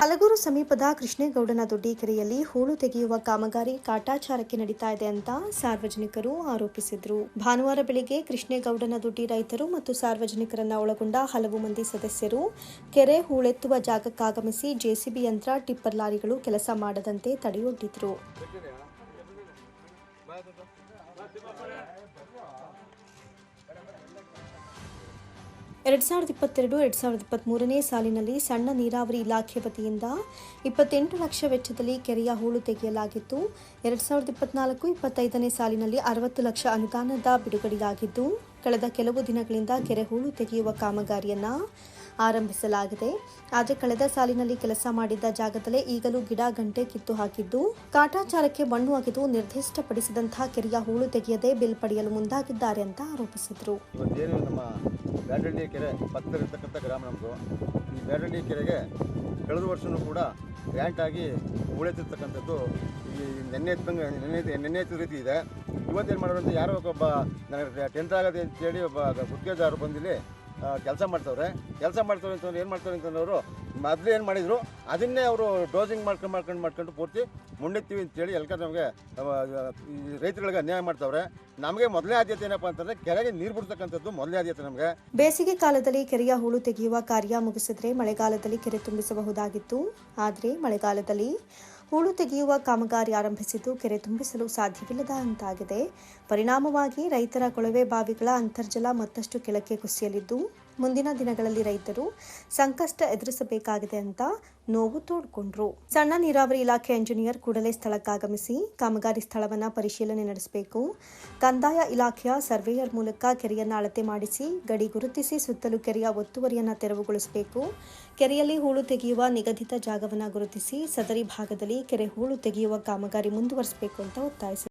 ಹಲಗೂರು ಸಮೀಪದ ಕೃಷ್ಣೇಗೌಡನ ದೊಡ್ಡಿ ಕೆರೆಯಲ್ಲಿ ಹೂಳು ತೆಗೆಯುವ ಕಾಮಗಾರಿ ಕಾಟಾಚಾರಕ್ಕೆ ನಡೀತಾ ಇದೆ ಅಂತ ಸಾರ್ವಜನಿಕರು ಆರೋಪಿಸಿದ್ರು. ಭಾನುವಾರ ಬೆಳಿಗ್ಗೆ ಕೃಷ್ಣೇಗೌಡನ ದೊಡ್ಡಿ ರೈತರು ಮತ್ತು ಸಾರ್ವಜನಿಕರನ್ನ ಒಳಗೊಂಡ ಹಲವು ಮಂದಿ ಸದಸ್ಯರು ಕೆರೆ ಹೂಳೆತ್ತುವ ಜಾಗಕ್ಕಾಗಮಿಸಿ ಜೆಸಿಬಿ ಯಂತ್ರ, ಟಿಪ್ಪರ್ ಲಾರಿಗಳು ಕೆಲಸ ಮಾಡದಂತೆ ತಡೆಯೊಡ್ಡಿದ್ರು. ಎರಡ್ ಸಾವಿರದ ಇಪ್ಪತ್ತೆರಡು ಎರಡ್ ಸಾವಿರದ ಇಪ್ಪತ್ತ್ಮೂರನೇ ಸಾಲಿನಲ್ಲಿ ಸಣ್ಣ ನೀರಾವರಿ ಇಲಾಖೆ ವತಿಯಿಂದ ಇಪ್ಪತ್ತೆಂಟು ಲಕ್ಷ ವೆಚ್ಚದಲ್ಲಿ ಕೆರೆಯ ಹೂಳು ತೆಗೆಯಲಾಗಿತ್ತು. ಎರಡ್ ಸಾವಿರದ ಇಪ್ಪತ್ನಾಲ್ಕು, ಇಪ್ಪತ್ತೈದನೇ ಸಾಲಿನಲ್ಲಿ ಅರವತ್ತು ಲಕ್ಷ ಅನುದಾನದ ಬಿಡುಗಡೆಯಾಗಿದ್ದು, ಕಳೆದ ಕೆಲವು ದಿನಗಳಿಂದ ಕೆರೆ ಹೂಳು ತೆಗೆಯುವ ಕಾಮಗಾರಿಯನ್ನ ಆರಂಭಿಸಲಾಗಿದೆ. ಆದರೆ ಕಳೆದ ಸಾಲಿನಲ್ಲಿ ಕೆಲಸ ಮಾಡಿದ್ದ ಜಾಗದಲ್ಲೇ ಈಗಲೂ ಗಿಡ, ಗಂಟೆ ಕಿತ್ತು ಹಾಕಿದ್ದು. ಕಾಟಾಚಾರಕ್ಕೆ ಮಣ್ಣು ಅಗೆದು ನಿರ್ದಿಷ್ಟಪಡಿಸಿದಂತಹ ಕೆರೆಯ ಹೂಳು ತೆಗೆಯದೆ ಬಿಲ್ ಪಡೆಯಲು ಮುಂದಾಗಿದ್ದಾರೆ ಅಂತ ಆರೋಪಿಸಿದರು. ಕೆರೆ ಪಕ್ಕದಲ್ಲಿರ್ತಕ್ಕಂಥ ಗ್ರಾಮ ನಮ್ಮದು ಈ ಕೆರೆಗೆ ಕಳೆದ ವರ್ಷವೂ ಕೂಡ ಗ್ರ್ಯಾಂಟ್ ಆಗಿ ಉಳೆತಿರ್ತಕ್ಕಂಥದ್ದು ಈ ನೆನ್ನೆ ಎತ್ತಂಗೆ, ನೆನ್ನೆ ನೆನ್ನೆ ಎತ್ತಿದ ರೀತಿ ಇದೆ. ಇವತ್ತೇನು ಮಾಡೋರು ಅಂತ ಯಾರೋ ಒಬ್ಬ ನನಗೆ ಟೆಂತ್ ಆಗದೆ ಅಂತೇಳಿ ಒಬ್ಬ ಗುತ್ತಿಗೆದಾರರು ಬಂದಿಲ್ಲಿ ಕೆಲಸ ಮಾಡ್ತವ್ರೆ. ಕೆಲಸ ಮಾಡ್ತವ್ರೆ ಅಂತಂದ್ರೆ ಏನು ಮಾಡ್ತಾರೆ ಅವರು ಮೊದಲು ಏನು ಮಾಡಿದರು, ಅದನ್ನೇ ಅವರು ಡೋಸಿಂಗ್ ಮಾಡ್ಕೊಂಡು ಮಾಡ್ಕೊಂಡು ಮಾಡ್ಕೊಂಡು ಪೂರ್ತಿ ಮುನ್ನೆತ್ತೀವಿ ಅಂತೇಳಿ ಎಲ್ಕ ನಮಗೆ ರೈತರುಗಳಿಗೆ ಅನ್ಯಾಯ ಮಾಡ್ತವ್ರೆ. ನಮಗೆ ಮೊದಲೇ ಆದ್ಯತೆ ಏನಪ್ಪ ಅಂತಂದ್ರೆ ಕೆರೆಗೆ ನೀರು ಬಿಡ್ತಕ್ಕಂಥದ್ದು ಮೊದಲೇ ಆದ್ಯತೆ ನಮಗೆ. ಬೇಸಿಗೆ ಕಾಲದಲ್ಲಿ ಕೆರೆಯ ಹೂಳು ತೆಗೆಯುವ ಕಾರ್ಯ ಮುಗಿಸಿದ್ರೆ ಮಳೆಗಾಲದಲ್ಲಿ ಕೆರೆ ತುಂಬಿಸಬಹುದಾಗಿತ್ತು. ಆದರೆ ಮಳೆಗಾಲದಲ್ಲಿ ಹೂಳು ತೆಗೆಯುವ ಕಾಮಗಾರಿ ಆರಂಭಿಸಿದ್ದು ಕೆರೆ ತುಂಬಿಸಲು ಸಾಧ್ಯವಿಲ್ಲದ ಅಂತಾಗಿದೆ. ಪರಿಣಾಮವಾಗಿ ರೈತರ ಕೊಳವೆ ಬಾವಿಗಳ ಅಂತರ್ಜಲ ಮತ್ತಷ್ಟು ಕೆಳಕ್ಕೆ ಕುಸಿಯಲಿದ್ದು ಮುಂದಿನ ದಿನಗಳಲ್ಲಿ ರೈತರು ಸಂಕಷ್ಟ ಎದುರಿಸಬೇಕಾಗಿದೆ ಅಂತ ನೋವು ತೋಡ್ಕೊಂಡ್ರು. ಸಣ್ಣ ನೀರಾವರಿ ಇಲಾಖೆ ಎಂಜಿನಿಯರ್ ಕೂಡಲೇ ಸ್ಥಳಕ್ಕಾಗಮಿಸಿ ಕಾಮಗಾರಿ ಸ್ಥಳವನ್ನ ಪರಿಶೀಲನೆ ನಡೆಸಬೇಕು. ಕಂದಾಯ ಇಲಾಖೆಯ ಸರ್ವೇಯರ್ ಮೂಲಕ ಕೆರೆಯನ್ನು ಅಳತೆ ಮಾಡಿಸಿ ಗಡಿ ಗುರುತಿಸಿ ಸುತ್ತಲೂ ಕೆರೆಯ ಒತ್ತುವರಿಯನ್ನ ತೆರವುಗೊಳಿಸಬೇಕು. ಕೆರೆಯಲ್ಲಿ ಹೂಳು ತೆಗೆಯುವ ನಿಗದಿತ ಜಾಗವನ್ನ ಗುರುತಿಸಿ ಸದರಿ ಭಾಗದಲ್ಲಿ ಕೆರೆ ಹೂಳು ತೆಗೆಯುವ ಕಾಮಗಾರಿ ಮುಂದುವರಿಸಬೇಕು ಅಂತ ಒತ್ತಾಯಿಸಿದ್ರು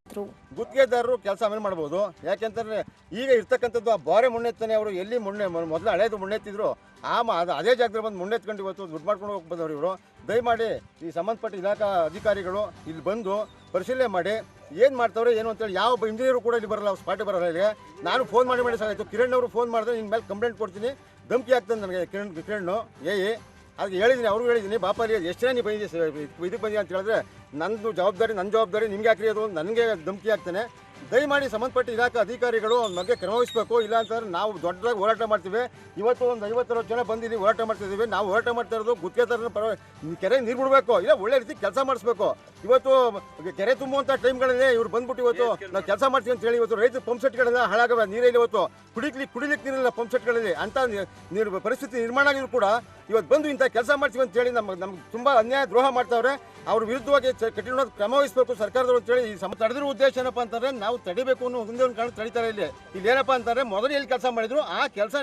ಗುತ್ತಿಗೆದಾರರು ಕೆಲಸ ಆಮೇಲೆ ಮಾಡಬಹುದು ಯಾಕೆಂತಂದರೆ ಈಗ ಇರ್ತಕ್ಕಂಥದ್ದು ಆ ಬಾರೆ ಮುನ್ನೆತ್ತಾನೆ ಅವರು ಎಲ್ಲಿ ಮುನ್ನೆ ಮೊದಲು ಹಳೇದು ಮುನ್ನೆತ್ತಿದ್ರು, ಆ ಅದು ಅದೇ ಜಾಗದಲ್ಲಿ ಬಂದು ಮುನ್ನೆತ್ಕೊಂಡು ಇವತ್ತು ದುಡ್ಡು ಮಾಡ್ಕೊಂಡು ಹೋಗಿ ಇವರು. ದಯಮಾಡಿ ಈ ಸಂಬಂಧಪಟ್ಟ ಇಲಾಖಾ ಅಧಿಕಾರಿಗಳು ಇಲ್ಲಿ ಬಂದು ಪರಿಶೀಲನೆ ಮಾಡಿ, ಏನು ಮಾಡ್ತಾವ್ರೆ, ಏನು ಅಂತೇಳಿ, ಯಾವ ಇಂಜಿನಿಯರು ಕೂಡ ಇಲ್ಲಿ ಬರಲ್ಲ ಸ್ಪಾಟಿ ಬರಲ್ಲ ಇಲ್ಲಿಗೆ ನಾನು ಫೋನ್ ಮಾಡಿ ಮಾಡಿ ಸಾಕಾಯ್ತು. ಕಿರಣ್ ಅವರು ಫೋನ್ ಮಾಡಿದ್ರೆ ನಿನ್ನ ಮೇಲೆ ಕಂಪ್ಲೇಂಟ್ ಕೊಡ್ತೀನಿ. ಧಮಕಿ ಆಗ್ತದೆ ನನಗೆ ಕಿರಣ್ ಕಿರಣ್ ಏ ಅದಕ್ಕೆ ಹೇಳಿದ್ದೀನಿ, ಅವ್ರಿಗೂ ಹೇಳಿದ್ದೀನಿ ಬಾಪಲ್ಲಿ ಎಷ್ಟು ಜನ ನೀವು ಬಂದಿದ್ದೀವಿ ಇದಕ್ಕೆ ಬಂದಿದೆ ಅಂತ ಹೇಳಿದ್ರೆ, ನಂದು ಜವಾಬ್ದಾರಿ ನನ್ನ ಜವಾಬ್ದಾರಿ ನಿಮ್ಗೆ ಯಾಕ್ರಿ ಅದು? ನನಗೆ ಧಮಕಿ ಆಗ್ತಾನೆ. ದಯಮಾಡಿ ಸಂಬಂಧಪಟ್ಟ ಇಲಾಖೆ ಅಧಿಕಾರಿಗಳು ಅವ್ನ ಬಗ್ಗೆ ಕ್ರಮ ವಹಿಸಬೇಕು. ಇಲ್ಲ ಅಂತಂದ್ರೆ ನಾವು ದೊಡ್ಡದಾಗಿ ಹೋರಾಟ ಮಾಡ್ತೀವಿ. ಇವತ್ತು ಒಂದು ಐವತ್ತರವತ್ತು ಜನ ಬಂದಿದ್ದೀವಿ ಹೋರಾಟ ಮಾಡ್ತಿದ್ದೀವಿ ನಾವು ಹೋರಾಟ ಮಾಡ್ತಾ ಇರೋದು ಗುತ್ತಿಗೆದಾರನ ಪರ ಕೆರೆ ನೀರು ಬಿಡಬೇಕು. ಇಲ್ಲ ಒಳ್ಳೆ ರೀತಿ ಕೆಲಸ ಮಾಡಿಸ್ಬೇಕು. ಇವತ್ತು ಕೆರೆ ತುಂಬುವಂಥ ಟೈಮ್ಗಳಲ್ಲಿ ಇವ್ರು ಬಂದ್ಬಿಟ್ಟು ಇವತ್ತು ನಾವು ಕೆಲಸ ಮಾಡ್ತೀವಿ ಅಂತ ಹೇಳಿ ಇವತ್ತು ರೈತ ಪಂಪ್ ಸೆಟ್ಗಳೆಲ್ಲ ಹಾಳಾಗವೆ. ನೀರಲ್ಲಿ ಇವತ್ತು. ಕುಡಿಲಿಕ್ಕೆ ಕುಡಿಲಿಕ್ಕೆ ನೀರಿಲ್ಲ ಪಂಪ್ ಸೆಟ್ಗಳಲ್ಲಿ. ಅಂತ ನೀರು ಪರಿಸ್ಥಿತಿ ನಿರ್ಮಾಣ ಆಗಿದ್ರು ಕೂಡ ಇವತ್ತು ಬಂದು ಇಂಥ ಕೆಲಸ ಮಾಡ್ತೀವಿ ಅಂತ ಹೇಳಿ ನಮ್ಗೆ ನಮ್ಗೆ ತುಂಬ ಅನ್ಯಾಯ ದ್ರೋಹ ಮಾಡ್ತಾವ್ರೆ. ಅವ್ರ ವಿರುದ್ಧವಾಗಿ ಕಠಿಣವಾದ ಕ್ರಮ ವಹಿಸಬೇಕು ಸರ್ಕಾರದವರು ಅಂತೇಳಿ ಈ ಸಮ ತಡೆದಿರೋ ಉದ್ದೇಶ ಏನಪ್ಪ ಅಂತಂದ್ರೆ ನಾವು ತಡಿಬೇಕು ಅನ್ನೋ ಒಂದೇ ಒಂದು ಕಾರಣ ತಡಿತಾರೆ ಇಲ್ಲಿ. ಇಲ್ಲಿ ಏನಪ್ಪ ಅಂತಂದ್ರೆ ಮೊದಲು ಎಲ್ಲಿ ಕೆಲಸ ಮಾಡಿದ್ರು, ಆ ಕೆಲಸ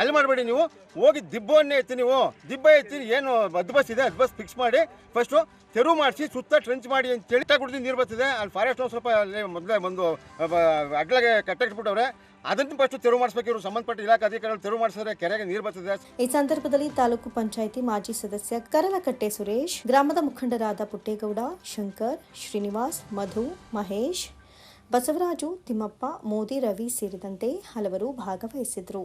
ಅಲ್ಲಿ ಮಾಡಬೇಡಿ ನೀವು. ಹೋಗಿ ದಿಬ್ಬವನ್ನೇ ಎತ್ತಿ ನೀವು. ದಿಬ್ಬ ಎತ್ತಿ ಏನು ಅದ್ ಬಸ್ ಇದೆ, ಅದ್ ಬಸ್ ಫಿಕ್ಸ್ ಮಾಡಿ ಫಸ್ಟು ತೆರವು ಮಾಡಿಸಿ, ಸುತ್ತ ಟ್ರೆಂಚ್ ಮಾಡಿ ಅಂತ ಚಳಿತಾ ಕುಡಿದು ನೀರು ಬರ್ತಿದೆ ಅಲ್ಲಿ ಫಾರೆಸ್ಟ್ ಸ್ವಲ್ಪ ಅಲ್ಲಿ ಮೊದಲೇ ಒಂದು ಅಡ್ಲಾಗೆ ಕಟ್ಟಿಟ್ಬಿಟ್ಟವ್ರೆ ಅದನ್ನು ಫಸ್ಟ್ ತೆರವು ಮಾಡಿಸ್ಬೇಕು ಇವರು. ಸಂಬಂಧಪಟ್ಟ ಇಲಾಖೆ ಅಧಿಕಾರಿಗಳು ತೆರವು ಮಾಡಿಸಿದ್ರೆ ಕೆರೆಗೆ ನೀರು ಬರ್ತಿದೆ ಈ ಸಂದರ್ಭದಲ್ಲಿ ತಾಲೂಕು ಪಂಚಾಯಿತಿ ಮಾಜಿ ಸದಸ್ಯ ಕರಲಕಟ್ಟೆ ಸುರೇಶ್, ಗ್ರಾಮದ ಮುಖಂಡರಾದ ಪುಟ್ಟೇಗೌಡ, ಶಂಕರ್, ಶ್ರೀನಿವಾಸ್, ಮಧು, ಮಹೇಶ್ ಬಸವರಾಜು ತಿಮ್ಮಪ್ಪ ಮೋದಿ ರವಿ ಸೇರಿದಂತೆ ಹಲವರು ಭಾಗವಹಿಸಿದ್ರು